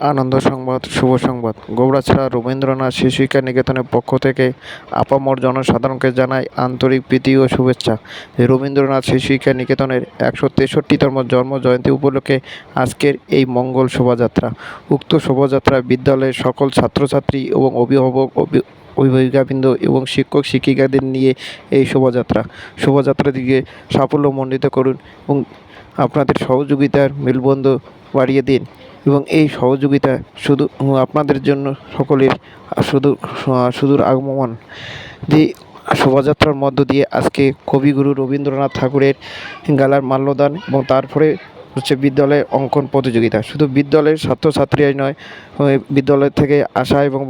আনন্দ সংবাদ, শুভ সংবাদ। গৌড়াছড়া রবীন্দ্রনাথ শিশুশিক্ষা নিকেতনের পক্ষ থেকে আপামর জনসাধারণকে জানাই আন্তরিক প্রীতি ও শুভেচ্ছা। রবীন্দ্রনাথ শিশুশিক্ষা নিকেতনের একশো তেষট্টিতম জন্ম জয়ন্তী উপলক্ষে আজকের এই মঙ্গল শোভাযাত্রা। উক্ত শোভাযাত্রা বিদ্যালয়ের সকল ছাত্রছাত্রী এবং অভিভাবক, অভি- অভিভাবিকাবৃন্দ এবং শিক্ষক, শিক্ষিকাদের নিয়ে এই শোভাযাত্রা। শোভাযাত্রাটিকে সাফল্যমণ্ডিত করুন এবং আপনাদের সহযোগিতার মেলবন্ধ বাড়িয়ে দিন। এবং এই সহযোগিতা শুধু আপনাদের জন্য সকলের শুধু সুদূর আগমন। যে শোভাযাত্রার মধ্য দিয়ে আজকে কবিগুরু রবীন্দ্রনাথ ঠাকুরের গালার মাল্যদান এবং তারপরে হচ্ছে বিদ্যালয়ে অঙ্কন প্রতিযোগিতা। শুধু বিদ্যালয়ের ছাত্রছাত্রীরাই নয় বিদ্যালয় থেকে আসা এবং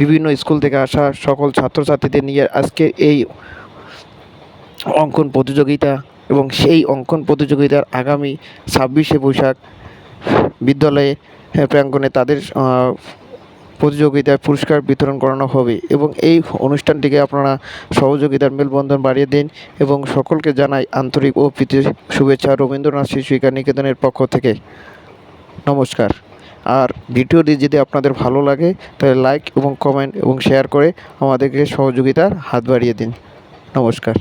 বিভিন্ন স্কুল থেকে আসা সকল ছাত্রছাত্রীদের নিয়ে আজকে এই অঙ্কন প্রতিযোগিতা এবং সেই অঙ্কন প্রতিযোগিতার আগামী ছাব্বিশে বৈশাখ বিদ্যালয়ে আহ, প্রাঙ্গণে তাদের প্রতিযোগিতায় পুরস্কার বিতরণ করানো হবে এবং এই অনুষ্ঠানটিকে আপনারা সহযোগিতার মেলবন্ধন বাড়িয়ে দিন এবং সকলকে জানাই আন্তরিক ও প্রীতি শুভেচ্ছা রবীন্দ্রনাথ শিশু নিকেতনের পক্ষ থেকে। নমস্কার। আর ভিডিওটি যদি আপনাদের ভালো লাগে তাহলে লাইক এবং কমেন্ট এবং শেয়ার করে আমাদেরকে সহযোগিতার হাত বাড়িয়ে দিন। নমস্কার।